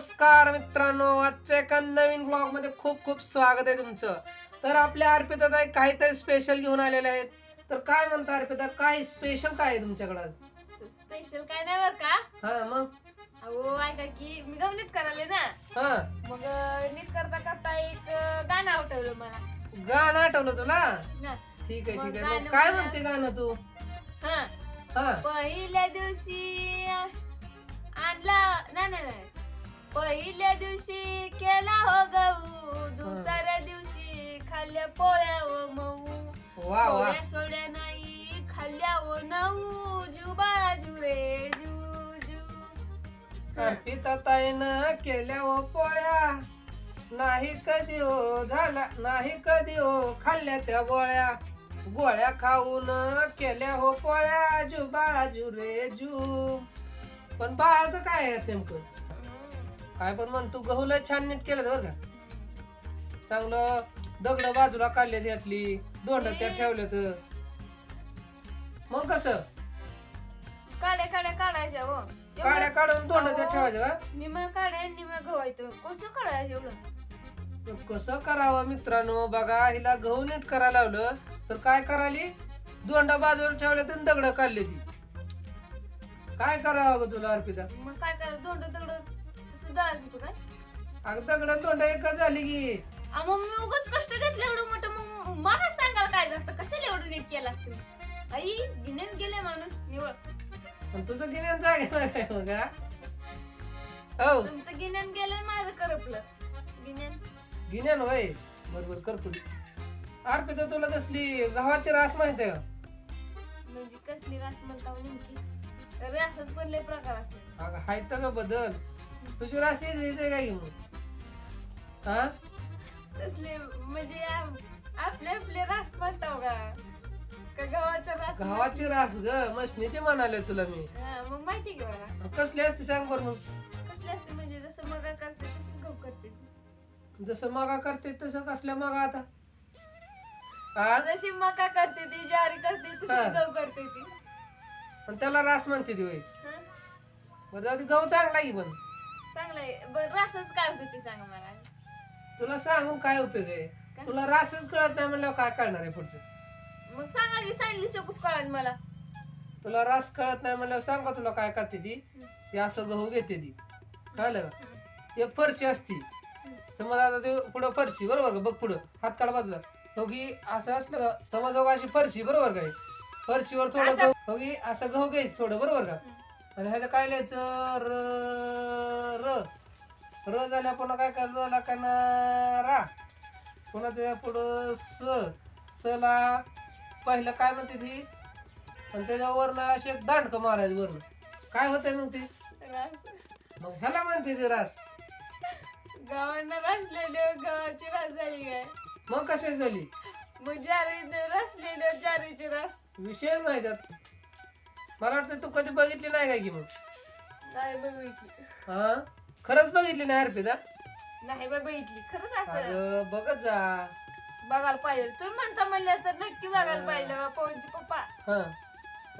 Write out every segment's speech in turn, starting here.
नमस्कार मित्रांनो आजच्या एका नवीन ब्लॉगमध्ये खूप खूप स्वागत आहे तुमचं. तर आपल्या अर्पिता ताई काहीतरी स्पेशल घेऊन आलेले आहेत. तर काय म्हणता अर्पिता काय स्पेशल काय आहे तुमच्याकडं? स्पेशल काय नाही बर का? हा मग? अहो ऐका की मी गमनीत करायले ना. हा. मग अं, नीट करता करता एक अं, गाणं आठवलं मला. गाणं आठवलं तुला? ना ठीक आहे मग ठीक आहे. मग गाणं काय म्हणते गाणं तू? हा. हा. पहिल्या दिवशी आणला नाही नाही नाही. पहिल्या दिवशी केला हो गहू दुसऱ्या दिवशी खाल्ल्या पोळ्या व मऊ. वा वा. पोळ्या सोड्या नाही खाल्ल्या व नऊ. जुबा जुरे जू जू अर्पिता ताईनं केल्या हो पोळ्या. नाही कधी हो झाला नाही कधी हो खाल्ल्या त्या गोळ्या. गोळ्या खाऊन केल्या हो पोळ्या. जू बाजू रे जू पण बाळाचं काय आहे नेमकं? काय पण म्हण तू गहूला छान नीट केलं बरं का. चांगलं दगड बाजूला काढले त्यातली दोंड त्यात ठेवले तर मग कसं? काड्या काड्या काढायच्या हो. काड्या काढून दोंड त्यात ठेवायचं का? निम्या काड्या निम्या गव्हायचं कसं काढायचं एवढं? तर कसं करावं मित्रांनो? बघा हिला गहू नीट करायला लावलं तर काय करायली दोंडा बाजूला ठेवले तर दगड काढले ती काय करावं ग तुला अर्पिता? मग काय करायचं दोंड दगड तसं दळायचं होतं काय? अगं दगड दोंडा एकच झाली की. आ, मग मी उगाच कष्ट घेतलं एवढं मोठं. मग मला सांगाल काय जातं कशाला एवढं नीट केलं असतं? आई गिन्यान गेले माणूस निवड पण तुझं गिन्यान जागे काय मग हा? हो तुमचं गिन्यान गेलं आणि माझं करपलं. गिन्यान? गिन्यान होय. बरोबर करतो अर्पिता तुला कसली गव्हाची रास माहिती आहे? का म्हणजे कसली रास म्हणता हो नेमकी? रासात पण लय प्रकार असतात. अगं हाय तर ग बदल. तुझी रास एक आहे काय मग? हा? तसले म्हणजे आपले आपले रास म्हणताव का? का गव्हाचा रास गव्हाची रास ग मशनीची म्हणाले तुला मी. हा, मग माहिती की मला? कसली असते सांग बरं मग. कसले असते म्हणजे जसं मगा करते तसंच गहू करते. जसं मागा करते तसं कसल्या मागा आता? हा जशी मका करते ती ज्वारी करते हा. तसंच गहू करते ती. पण त्याला रास म्हणते ती होय हा? बरं जाऊ दे गहू चांगला आहे की पण. चांगलं आहे. बरं रासच काय होतं ते सांगा मला. तुला सांगून काय उपयोग आहे? तुला रासच कळत नाही म्हणल्यावर काय कळणार आहे पुढचं? मग सांगा की सांगली चोकूस कळायचं मला. तुला रास कळत नाही म्हणल्यावर सांग तुला काय करते ती? ती असं गहू घेते ती. कळलं का? एक फरशी असती. समज आता ते पुढं फरशी बरोबर का? बघ पुढं. हात काढ बाजूला. हो की असं असलं का? समज अशी फरशी बरोबर काय फरशीवर थोडं गहू हो की असं गहू घ्यायचं थोडं बरोबर का? आणि ह्याचं काय लिहायचं? र र. र झाल्या पुन्हा काय करायचं झाला का ना रा पुन्हा त्याच्या पुढं स. सला पहिलं काय म्हणते ती? आणि त्याच्यावर ना असे एक दांडक मारायचं वरनं. काय होतंय मग ते? रास. मग ह्याला म्हणते ते रास. गावांना रसलेले गव्हाची रास झाली काय? मग कशी झाली? मग ज्वारी रसलेले ज्वारीची रास. विषयच नाही त्यात. मला वाटतं तू कधी बघितली नाही काय की मग? नाही बघितली. हा? खरंच बघितली नाही अर्पिता? नाही बा बघितली. खरंच असं. अगं बघत जा. बघायला पाहिजे. तुम्ही म्हणता म्हणलं तर नक्की बघायला पाहिजे. पवनची पप्पा. हा.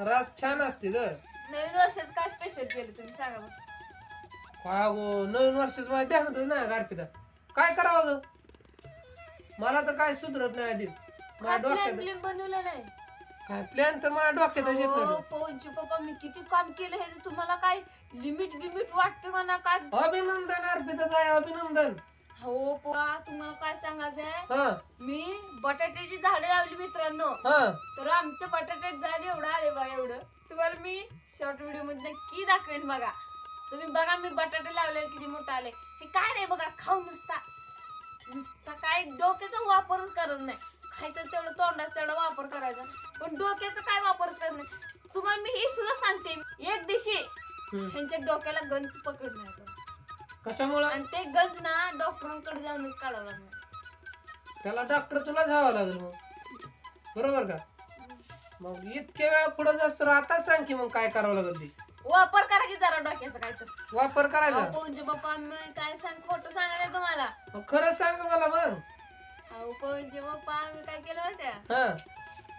रास छान असते ग. नवीन वर्षात काय स्पेशल केलं तुम्ही? सांगा काय गो नवीन वर्षाच मला ध्यानातच नाही का अर्पिता. काय करावं ग? मला तर काय सुधरत नाही आधीच. माझ्या डोक्यात प्लॅन बनवलं नाही. काय प्लॅन तर माझ्या डोक्यातच येत नाही. पवनची पप्पा मी किती काम केलं हे तुम्हाला काय लिमिट बिमिट वाटतं का ना काय? अभिनंदन अर्पिता काय अभिनंदन. हो पोहा तुम्हाला काय सांगायचंय? हा. मी बटाट्याची झाडं लावली मित्रांनो. हा. तर आमचं बटाट्याचं झाड एवढं आले बघा एवढं. तुम्हाला मी शॉर्ट व्हिडिओमध्ये नक्की दाखवेन बघा. तुम्ही बघा मी बटाटे लावले किती मोठं आले हे काय नाही बघा खाऊ नुसता. नुसता काय डोक्याचा वापरच करत नाही. खायचं तेवढं तोंडात तेवढा वापर करायचा. पण डोक्याचा काय वापरच करत नाही. तुम्हाला मी हे सुद्धा सांगते एक दिवशी हम्म. ह्यांच्या डोक्याला गंज पकडणार आपण. कशामुळं? आणि ते गंज ना डॉक्टरांकडे जाऊनच काढावं लागणार त्याला डॉक्टर तुला जावं लागेल मग. बरोबर का? मग इतक्या वेळा पुढे जास्त आता सांग की मग काय करावं लागेल ते. वापर करा की जरा डोक्याचा काय तर वापर करायचा. बाप्पा काय सांग खोटं सांगायचं तुम्हाला? मग खरं सांग मला मग. अहो पवनचे बाप्पा आम्ही काय केलं हा.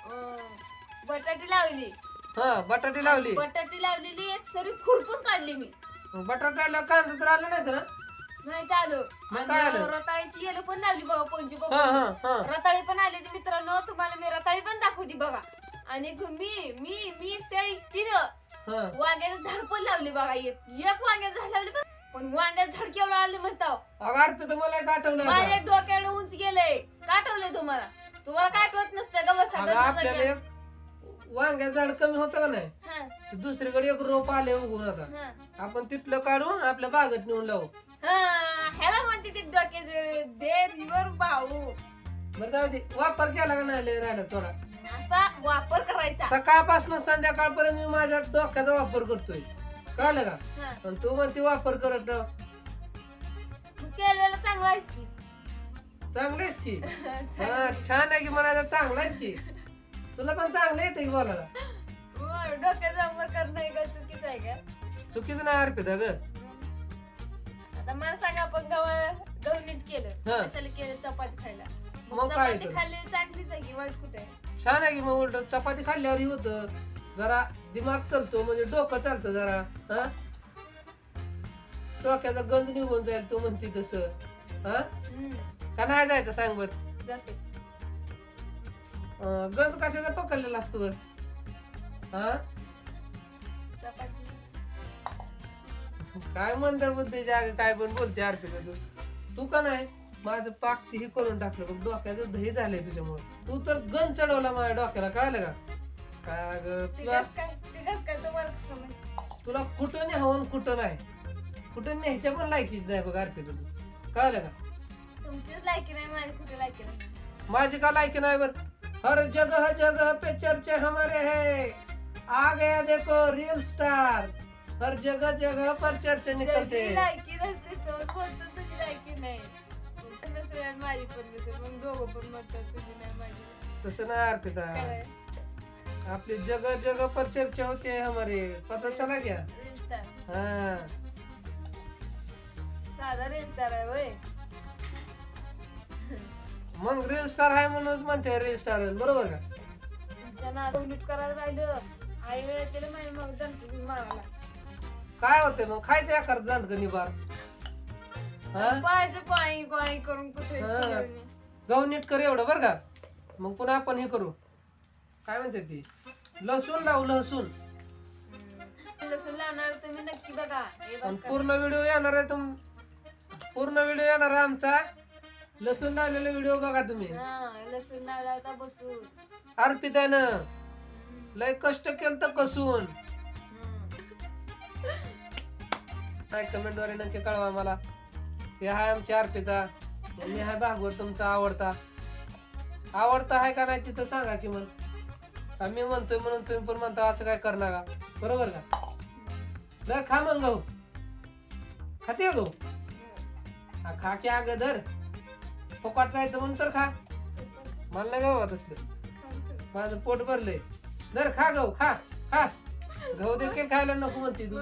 अं, बटाटी लावली. हा बटाटे लावली. बटाटी लावलेली एक सरी खुरपून काढली मी. बटाट्याला कांदा तर आला नाही तर? नाही ते आलं. मग काय आणि आलं? रताळीची येलं पण लावली बघा हा हा हा. रताळी पण आली होती मित्रांनो तुम्हाला मी रताळी पण दाखवती बघा. आणि मी मी मी ते तिनं हा. वांग्याचं झाड पण लावले बघा एक एक वांग्याचं झाड लावले पण पण वांग्याचं झाड केवढं आले म्हणता अगं अर्पित मला एक आठवलं माझ्या. डोक्याला उंच गेलंय काटवलंय तुम्हाला. तुम्हाला काटवत नसतं का बसा अगं आपल्याला एक वांग्या झाड कमी होतं का नाही? दुसरीकडे एक रोप आले उगून आता. आपण तिथलं काढून आपल्या बागेत नेऊन लावू. ह्याला म्हणते ते डोक्याचे दे रिवर भाऊ. बरं जाऊ दे. वापर केला का नाही लय राहिला थोडा? असा वापर करायचा. सकाळपासून संध्याकाळपर्यंत मी माझ्या डोक्याचा वापर करतोय. कळलं का? हा. पण तू म्हणते वापर करत. मग केलेलं चांगलं आहेस की. की? हा छान आहे की म्हणायचं चांगलाच की. तुला पण चांगलं येते की बोलायला. मग करणं हे काय चुकीचं आहे का चुकीचं नाही अर्पिता ग. आता मला सांगा आपण गव्हा गहू नीट केलं. हा. कशाला केलं चपाती खायला? मग काय चपाती तर? खाल्लेली चांगलीच आहे की वाईट कुठे? छान आहे की मग उलट. चपाती खाल्ल्यावर होत. जरा दिमाग चालतो म्हणजे डोकं चालतं जरा हा? डोक्याचा गंज निघून जाईल तू म्हणती तसं हा? का नाही जायचं सांग बर जाते गंज कशाचा पकडलेला असतो? बर हा काय म्हणता बुद्धीच्या आगे काय पण बोलते अर्पिता तू. तू का नाही? माझं पाक हे करून टाकलं बघ डोक्याचं दही झालंय तुझ्यामुळे. तू तर गंज चढवला माझ्या डोक्याला कळलं का? काय ग? तुला कस काय? ते कस काय? तुम्हाला कसं माहीत? तुला कुठं नाही हवं कुठं नाही? कुठं न्यायच्या पण लायकीच नाही बघ अर्पिता तू कळलं का? तुमचीच लायकी नाही माझी कुठे लायकी नाही? माझी का लायकी नाही बर? हर जगह जगह पे चर्चे हमारे है. आ गया देखो रियल स्टार हर जगह जगह पर चर्चे निकलते लायकी नसते तुझी लायकी नाही. नसेल आणि माझी पण नसेल मग दोघं पण म्हणतात तुझी नाही माझी तसं नाही अर्पिता काय? आपली जगह जगह पर चर्चा होती है हमारे. पता चला क्या? रील स्टार हाँ. साधा रील स्टार आहे वय. मग रील स्टार आहे म्हणूनच म्हणते रील स्टार बरोबर का? तुमच्या ना नीट करायला राहिलं. आई वेळ केलं माझ्या मग दणकी मारायला काय होते मग? खायचं एखाद दांडक निबार हा? पाहायचं करून कुठे हा. गहू नीट कर एवढं बरं का? मग पुन्हा आपण हे करू. काय म्हणते ती? लसूण लावू लसूण. लसूण लावणार तुम्ही नक्की बघा. हे आणि. पूर्ण व्हिडिओ येणार आहे तुम पूर्ण व्हिडिओ येणार आहे आमचा. लसूण लावलेला व्हिडिओ बघा तुम्ही. हा लसूण लावला होता बसून. अर्पितानं. लय कष्ट केलं तर कसून. हम्म. काय कमेंटद्वारे नक्की कळवा मला. हे हाय आमची अर्पिता. मी हाय भागवत तुमचा आवडता. आवडता आहे का नाही तिथं सांगा की मग. आम्ही म्हणतोय म्हणून तुम्ही पण म्हणता असं काय करणार का बरोबर का? धर खा मग गहू. खाते का गहू? हा, खा की अगं धर फोकटच आहे तर म्हणून तर खा. मला नाही गावात तसलं माझं पोट भरलंय. धर खा गहू खा खा. गहू देखील खायला नको म्हणते तू.